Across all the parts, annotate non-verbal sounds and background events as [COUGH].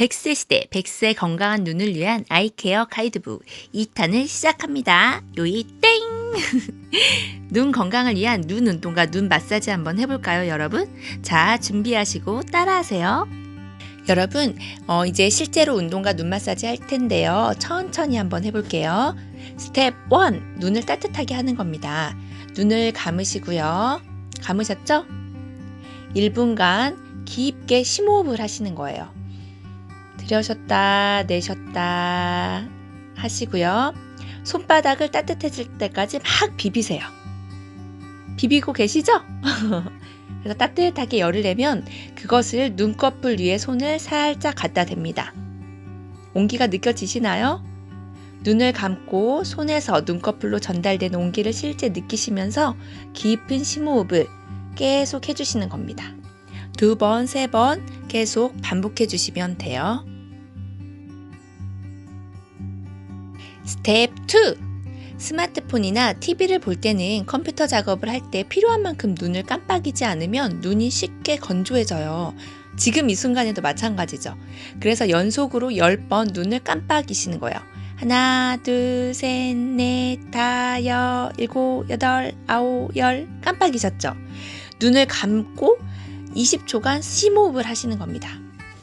100세 시대 100세 건강한 눈을 위한 아이케어 가이드북 2탄을 시작합니다. 요이 땡! [LAUGHS] 눈 건강을 위한 눈 운동과 눈 마사지 한번 해볼까요, 여러분? 자, 준비하시고 따라하세요. 여러분, 어, 이제 실제로 운동과 눈 마사지 할 텐데요. 천천히 한번 해볼게요. 스텝 1. 눈을 따뜻하게 하는 겁니다. 눈을 감으시고요. 감으셨죠? 1분간 깊게 심호흡을 하시는 거예요. 들여셨다, 내셨다 하시고요. 손바닥을 따뜻해질 때까지 막 비비세요. 비비고 계시죠? [LAUGHS] 그래서 따뜻하게 열을 내면 그것을 눈꺼풀 위에 손을 살짝 갖다 댑니다. 온기가 느껴지시나요? 눈을 감고 손에서 눈꺼풀로 전달되는 온기를 실제 느끼시면서 깊은 심호흡을 계속 해주시는 겁니다. 두 번, 세 번 계속 반복해 주시면 돼요. 스텝 2. 스마트폰이나 TV를 볼 때는 컴퓨터 작업을 할 때 필요한 만큼 눈을 깜빡이지 않으면 눈이 쉽게 건조해져요. 지금 이 순간에도 마찬가지죠. 그래서 연속으로 10번 눈을 깜빡이시는 거예요. 하나, 둘, 셋, 넷, 다, 여, 일곱, 여덟, 아홉, 열 깜빡이셨죠? 눈을 감고 20초간 심호흡을 하시는 겁니다.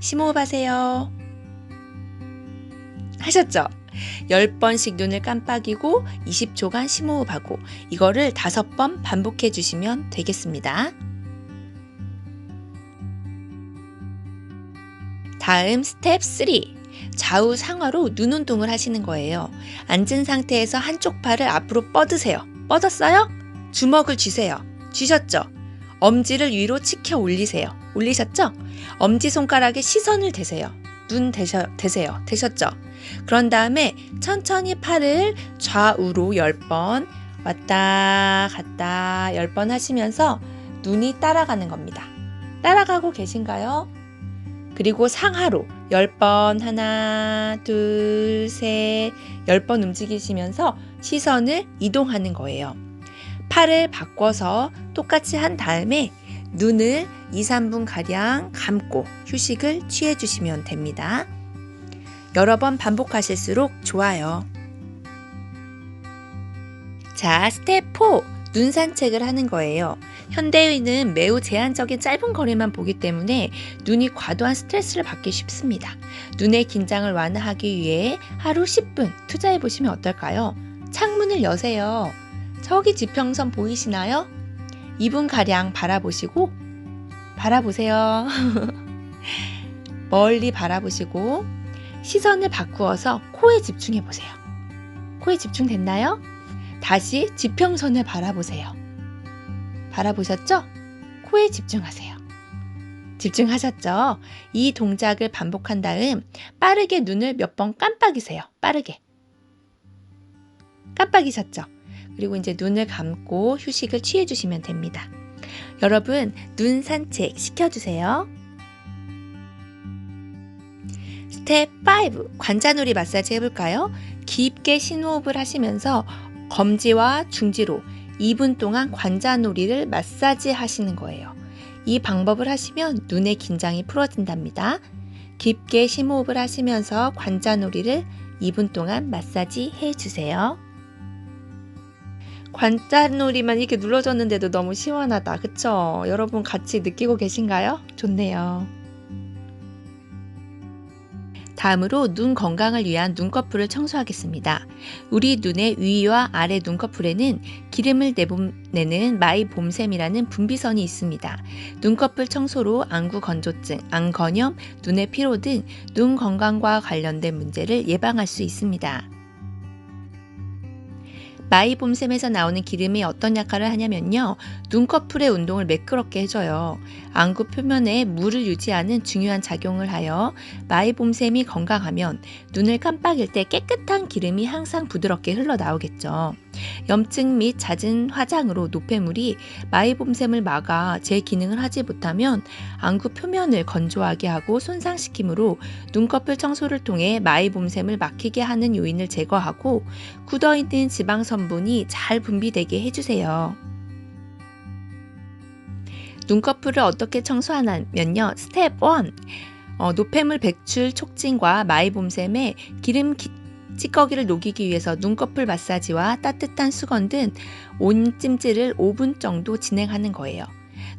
심호흡 하세요. 하셨죠? 10번씩 눈을 깜빡이고 20초간 심호흡하고 이거를 5번 반복해 주시면 되겠습니다. 다음 스텝 3. 좌우 상하로 눈 운동을 하시는 거예요. 앉은 상태에서 한쪽 팔을 앞으로 뻗으세요. 뻗었어요? 주먹을 쥐세요. 쥐셨죠? 엄지를 위로 치켜 올리세요. 올리셨죠? 엄지손가락에 시선을 대세요. 눈 대셔, 대세요. 되셨죠? 그런 다음에 천천히 팔을 좌우로 10번 왔다 갔다 10번 하시면서 눈이 따라가는 겁니다. 따라가고 계신가요? 그리고 상하로 10번 하나 둘 셋 10번 움직이시면서 시선을 이동하는 거예요. 팔을 바꿔서 똑같이 한 다음에 눈을 2, 3분 가량 감고 휴식을 취해 주시면 됩니다. 여러 번 반복하실수록 좋아요. 자, 스텝 4. 눈 산책을 하는 거예요. 현대인은 매우 제한적인 짧은 거리만 보기 때문에 눈이 과도한 스트레스를 받기 쉽습니다. 눈의 긴장을 완화하기 위해 하루 10분 투자해 보시면 어떨까요? 창문을 여세요. 저기 지평선 보이시나요? 2분 가량 바라보시고 바라보세요. [LAUGHS] 멀리 바라보시고 시선을 바꾸어서 코에 집중해 보세요. 코에 집중됐나요? 다시 지평선을 바라보세요. 바라보셨죠? 코에 집중하세요. 집중하셨죠? 이 동작을 반복한 다음 빠르게 눈을 몇 번 깜빡이세요. 빠르게. 깜빡이셨죠? 그리고 이제 눈을 감고 휴식을 취해 주시면 됩니다. 여러분, 눈 산책 시켜주세요. 스텝 5. 관자놀이 마사지 해볼까요? 깊게 심호흡을 하시면서 검지와 중지로 2분 동안 관자놀이를 마사지 하시는 거예요. 이 방법을 하시면 눈의 긴장이 풀어진답니다. 깊게 심호흡을 하시면서 관자놀이를 2분 동안 마사지 해주세요. 관자놀이만 이렇게 눌러줬는데도 너무 시원하다. 그쵸? 여러분 같이 느끼고 계신가요? 좋네요. 다음으로 눈 건강을 위한 눈꺼풀을 청소하겠습니다. 우리 눈의 위와 아래 눈꺼풀에는 기름을 내보내는 마이봄샘이라는 분비선이 있습니다. 눈꺼풀 청소로 안구 건조증, 안건염, 눈의 피로 등 눈 건강과 관련된 문제를 예방할 수 있습니다. 마이봄샘에서 나오는 기름이 어떤 역할을 하냐면요. 눈꺼풀의 운동을 매끄럽게 해줘요. 안구 표면에 물을 유지하는 중요한 작용을 하여 마이봄샘이 건강하면 눈을 깜빡일 때 깨끗한 기름이 항상 부드럽게 흘러나오겠죠. 염증 및 잦은 화장으로 노폐물이 마이봄샘을 막아 제 기능을 하지 못하면 안구 표면을 건조하게 하고 손상시키므로 눈꺼풀 청소를 통해 마이봄샘을 막히게 하는 요인을 제거하고 굳어있는 지방 성분이 잘 분비되게 해주세요. 눈꺼풀을 어떻게 청소하냐면요. 스텝 1. 어, 노폐물 배출 촉진과 마이봄샘의 기름 기- 찌꺼기를 녹이기 위해서 눈꺼풀 마사지와 따뜻한 수건 등 온 찜질을 5분 정도 진행하는 거예요.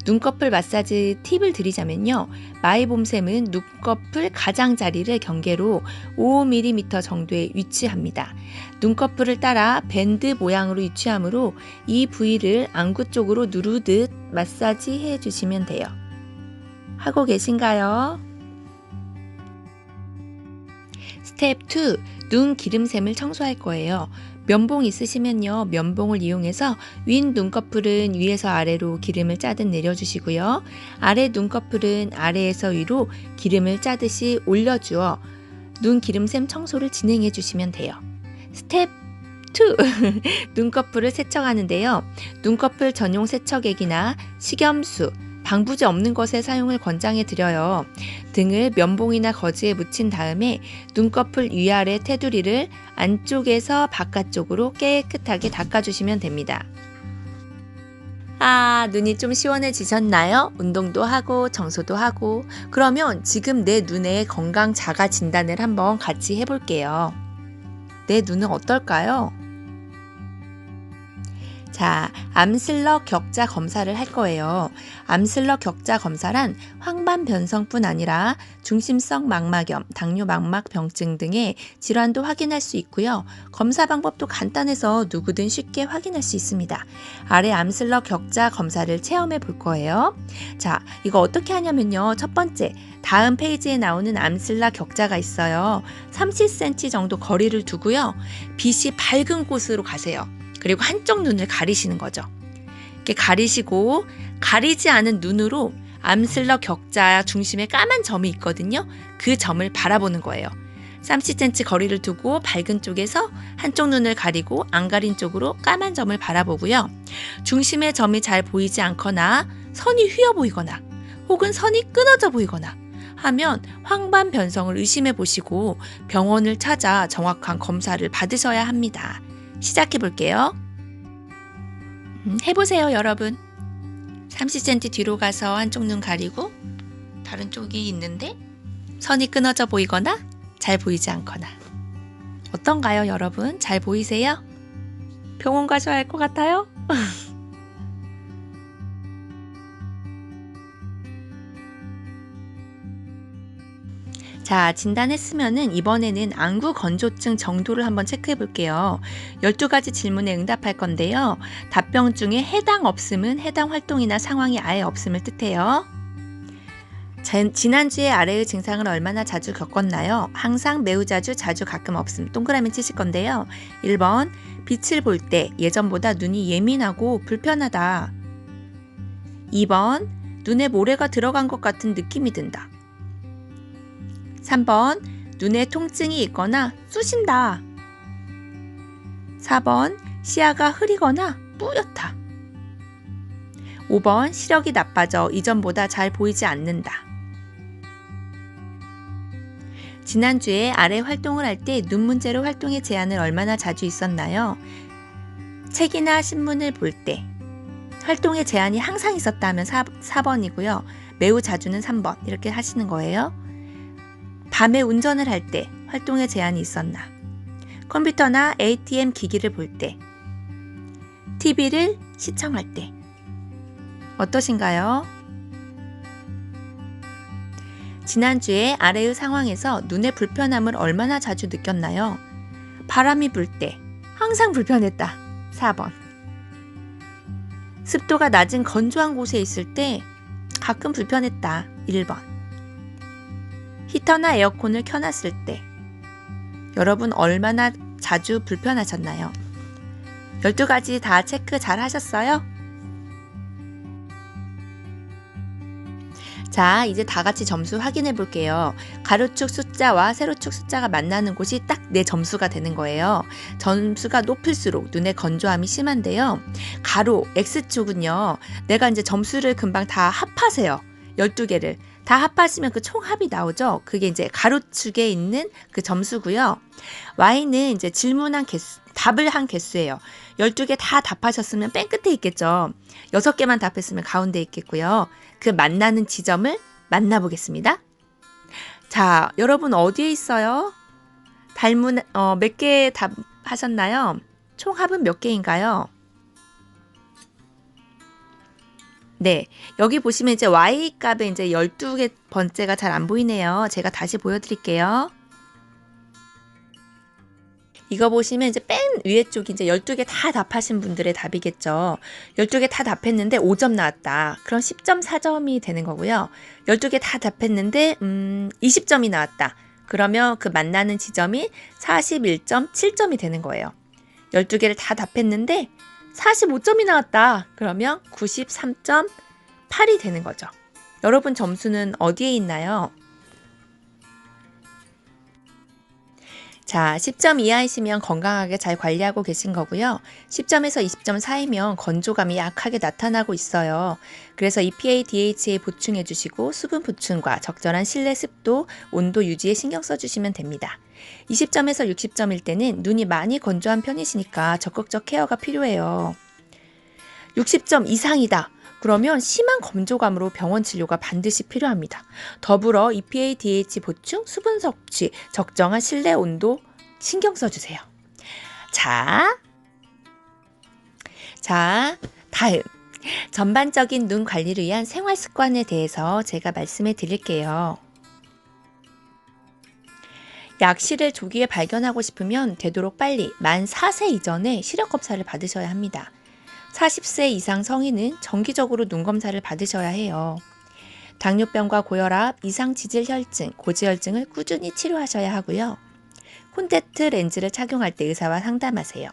눈꺼풀 마사지 팁을 드리자면요. 마이봄샘은 눈꺼풀 가장자리를 경계로 5mm 정도에 위치합니다. 눈꺼풀을 따라 밴드 모양으로 위치하므로 이 부위를 안구 쪽으로 누르듯 마사지 해 주시면 돼요. 하고 계신가요? 스텝 2. 눈 기름샘을 청소할 거예요. 면봉 있으시면요. 면봉을 이용해서 윈 눈꺼풀은 위에서 아래로 기름을 짜듯 내려주시고요. 아래 눈꺼풀은 아래에서 위로 기름을 짜듯이 올려주어 눈 기름샘 청소를 진행해 주시면 돼요. 스텝 2. [LAUGHS] 눈꺼풀을 세척하는데요. 눈꺼풀 전용 세척액이나 식염수, 방부제 없는 것의 사용을 권장해 드려요. 등을 면봉이나 거즈에 묻힌 다음에 눈꺼풀 위아래 테두리를 안쪽에서 바깥쪽으로 깨끗하게 닦아주시면 됩니다. 아, 눈이 좀 시원해지셨나요? 운동도 하고 청소도 하고. 그러면 지금 내 눈의 건강 자가 진단을 한번 같이 해볼게요. 내 눈은 어떨까요? 자, 암슬러 격자 검사를 할 거예요. 암슬러 격자 검사란 황반 변성뿐 아니라 중심성 망막염, 당뇨 망막 병증 등의 질환도 확인할 수 있고요. 검사 방법도 간단해서 누구든 쉽게 확인할 수 있습니다. 아래 암슬러 격자 검사를 체험해 볼 거예요. 자, 이거 어떻게 하냐면요. 첫 번째, 다음 페이지에 나오는 암슬라 격자가 있어요. 30cm 정도 거리를 두고요. 빛이 밝은 곳으로 가세요. 그리고 한쪽 눈을 가리시는 거죠. 이렇게 가리시고 가리지 않은 눈으로 암슬러 격자 중심에 까만 점이 있거든요. 그 점을 바라보는 거예요. 30cm 거리를 두고 밝은 쪽에서 한쪽 눈을 가리고 안 가린 쪽으로 까만 점을 바라보고요. 중심의 점이 잘 보이지 않거나 선이 휘어 보이거나 혹은 선이 끊어져 보이거나 하면 황반 변성을 의심해 보시고 병원을 찾아 정확한 검사를 받으셔야 합니다. 시작해 볼게요. 음, 해보세요, 여러분. 30cm 뒤로 가서 한쪽 눈 가리고 다른 쪽이 있는데 선이 끊어져 보이거나 잘 보이지 않거나 어떤가요, 여러분? 잘 보이세요? 병원 가셔야 할 것 같아요? [LAUGHS] 자, 진단했으면은 이번에는 안구 건조증 정도를 한번 체크해 볼게요. 12가지 질문에 응답할 건데요. 답변 중에 해당 없음은 해당 활동이나 상황이 아예 없음을 뜻해요. 전- 지난주에 아래의 증상을 얼마나 자주 겪었나요? 항상, 매우 자주, 자주, 가끔 없음. 동그라미 치실 건데요. 1번, 빛을 볼 때 예전보다 눈이 예민하고 불편하다. 2번, 눈에 모래가 들어간 것 같은 느낌이 든다. 3번 눈에 통증이 있거나 쑤신다. 4번 시야가 흐리거나 뿌옇다. 5번 시력이 나빠져 이전보다 잘 보이지 않는다. 지난주에 아래 활동을 할 때 눈 문제로 활동의 제한을 얼마나 자주 있었나요? 책이나 신문을 볼 때 활동의 제한이 항상 있었다면 4, 4번이고요. 매우 자주는 3번 이렇게 하시는 거예요. 밤에 운전을 할 때 활동의 제한이 있었나? 컴퓨터나 ATM 기기를 볼 때, TV를 시청할 때, 어떠신가요? 지난주에 아래의 상황에서 눈의 불편함을 얼마나 자주 느꼈나요? 바람이 불 때, 항상 불편했다. 4번. 습도가 낮은 건조한 곳에 있을 때, 가끔 불편했다. 1번. 히터나 에어컨을 켜놨을 때 여러분 얼마나 자주 불편하셨나요? 12가지 다 체크 잘 하셨어요? 자, 이제 다 같이 점수 확인해 볼게요. 가로축 숫자와 세로축 숫자가 만나는 곳이 딱 내 점수가 되는 거예요. 점수가 높을수록 눈의 건조함이 심한데요. 가로, X축은요, 내가 이제 점수를 금방 다 합하세요. 12개를. 다 합하시면 그 총합이 나오죠. 그게 이제 가로축에 있는 그 점수고요. Y는 이제 질문한 개수, 답을 한 개수예요. 12개 다 답하셨으면 맨 끝에 있겠죠. 6개만 답했으면 가운데 있겠고요. 그 만나는 지점을 만나보겠습니다. 자, 여러분 어디에 있어요? 달문 어, 몇 개 답 하셨나요? 총 합은 몇 개인가요? 네. 여기 보시면 이제 y 값에 이제 12개 번째가 잘 안 보이네요. 제가 다시 보여 드릴게요. 이거 보시면 이제 맨 위에 쪽이 이제 12개 다 답하신 분들의 답이겠죠. 12개 다 답했는데 5점 나왔다. 그럼 10점 4점이 되는 거고요. 12개 다 답했는데 음 20점이 나왔다. 그러면 그 만나는 지점이 41.7점이 되는 거예요. 12개를 다 답했는데 45점이 나왔다. 그러면 93.8이 되는 거죠. 여러분 점수는 어디에 있나요? 자, 10점 이하이시면 건강하게 잘 관리하고 계신 거고요. 10점에서 20점 사이면 건조감이 약하게 나타나고 있어요. 그래서 EPA, DHA 보충해 주시고 수분 보충과 적절한 실내 습도, 온도 유지에 신경 써 주시면 됩니다. 20점에서 60점일 때는 눈이 많이 건조한 편이시니까 적극적 케어가 필요해요. 60점 이상이다. 그러면 심한 건조감으로 병원 치료가 반드시 필요합니다. 더불어 EPA, DH 보충, 수분 섭취, 적정한 실내 온도 신경 써주세요. 자, 자, 다음. 전반적인 눈 관리를 위한 생활 습관에 대해서 제가 말씀해 드릴게요. 약실을 조기에 발견하고 싶으면 되도록 빨리 만 4세 이전에 시력 검사를 받으셔야 합니다. 40세 이상 성인은 정기적으로 눈 검사를 받으셔야 해요. 당뇨병과 고혈압, 이상 지질 혈증, 고지혈증을 꾸준히 치료하셔야 하고요. 콘택트 렌즈를 착용할 때 의사와 상담하세요.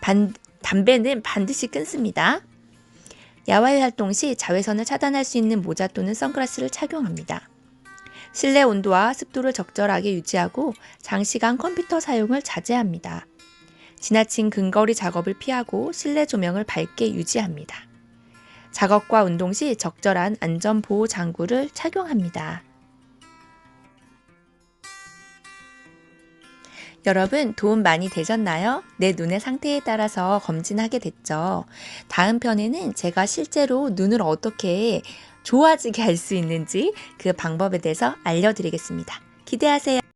반, 담배는 반드시 끊습니다. 야외 활동 시 자외선을 차단할 수 있는 모자 또는 선글라스를 착용합니다. 실내 온도와 습도를 적절하게 유지하고 장시간 컴퓨터 사용을 자제합니다. 지나친 근거리 작업을 피하고 실내 조명을 밝게 유지합니다. 작업과 운동 시 적절한 안전 보호 장구를 착용합니다. 여러분 도움 많이 되셨나요? 내 눈의 상태에 따라서 검진하게 됐죠. 다음 편에는 제가 실제로 눈을 어떻게 좋아지게 할 수 있는지 그 방법에 대해서 알려드리겠습니다. 기대하세요.